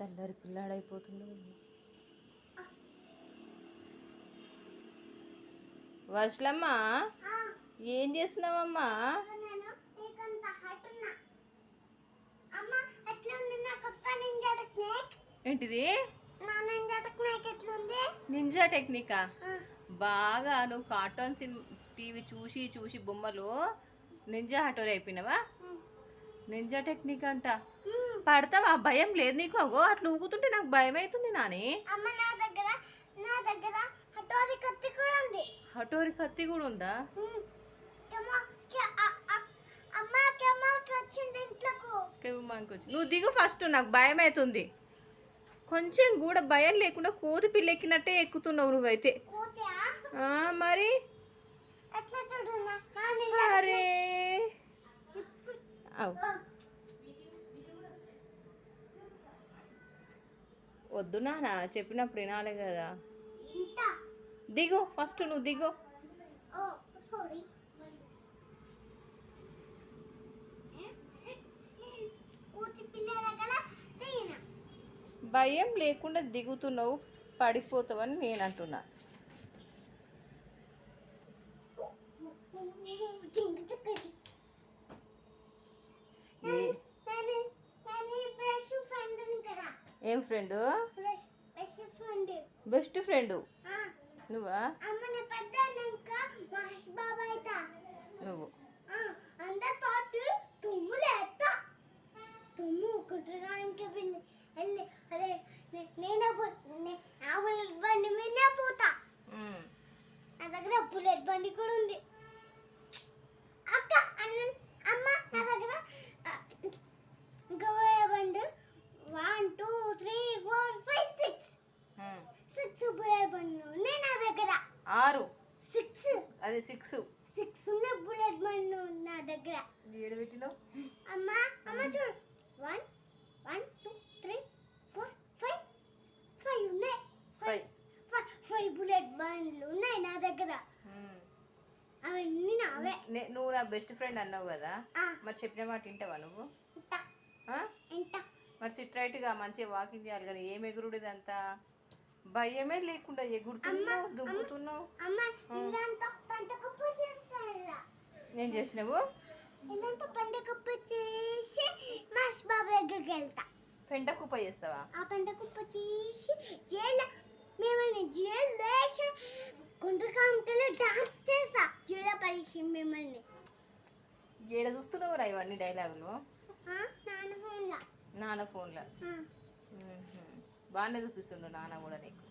తెల్లారి పిల్లాడైపోతుండు. వర్షలమ్మ ఏం చేస్తున్నావమ్మా? ఏంటిది? నింజా టెక్నిక్ బాగా నువ్వు కార్టూన్ సినిమా టీవీ చూసి చూసి బొమ్మలు నింజా హటోరి అయిపోయినావా నింజా టెక్నిక్ అంట. పడతావా? భయం లేదు నీకు? అగో అట్లా ఊగుతుంటే నాకు భయం అవుతుంది నాని. అమ్మ నా దగ్గర నా దగ్గర హఠోరి కత్తి కూడా ఉంది. హటోరి కత్తి కూడా ఉందా? అమ్మ వచ్చింది ఇంట్లోకు. నువ్వు దిగు ఫస్ట్ నాకు భయం అవుతుంది కొంచెం కూడా భయం లేకుండా కోతి పిల్ల ఎక్కినట్టే ఎక్కుతున్నావు నువ్వైతే. మరి? అరే. అవ్. వద్దు నాన్న చెప్పినప్పుడు వినాలి కదా దిగు ఫస్ట్ నువ్వు దిగు భయం లేకుండా దిగుతున్నావు పడిపోతావని నేను అంటున్నా చింగు చిక్కు చిక్కు. ఏ- నేను నేను ఈ బ్రష్ ఫ్రెండ్ కదా ఏం ఫ్రెండ్? Best friend. నువ్వా? నువ్వు. నేనే బండి మీదే పోతా. నా దగ్గర బుల్లెట్ బండి కూడా ఉంది అక్క అన్న అమ్మ నా దగ్గర ఆ, గోవా బండి one two three four five six um. Six bullet బండ్లు ఉన్నాయి నా దగ్గర ఆరు. సిక్స్. అది సిక్స్. సిక్స్ ఉన్న బుల్లెట్ బండ్లు నా దగ్గర? ఏడు పెట్టినావు? అమ్మ అమ్మ చూడు. One one two three four five. Five ఉన్నాయి. ఫైవ్. ఫైవ్ బుల్లెట్ బండ్లు ఉన్నాయి నా దగ్గర. అవన్నీ నావే. నువ్వు నా బెస్ట్ ఫ్రెండ్ అన్నావు కదా? మరి చెప్పిన మాట వింటావా నువ్వు? మరి సిట్ రైట్గా మంచిగా వాకింగ్ చేయాలి కానీ ఏం ఎగురుడు ఇదంతా భయమే లేకుండా ఎగురుతున్నావు దుంకుతున్నావు నేను చేసినావు? పంట కుప్ప చేసి మహేష్ బాబు దగ్గరికి వెళ్తా. పెంట కుప్ప చేస్తావా? ఆ పంట కుప్ప చేసి జైలు మిమ్మల్ని జైలు వేసి గుండ్రకాంతలో డాన్స్ చేసా జైలు పడేసి మిమ్మల్ని. ఏడ చూస్తున్నావు రా ఇవన్నీ డైలాగులు? నాన్న ఫోన్లా. నాన్న ఫోన్లో. ఆ, బాగానే చూపిస్తుండు నాన్న కూడా నీకు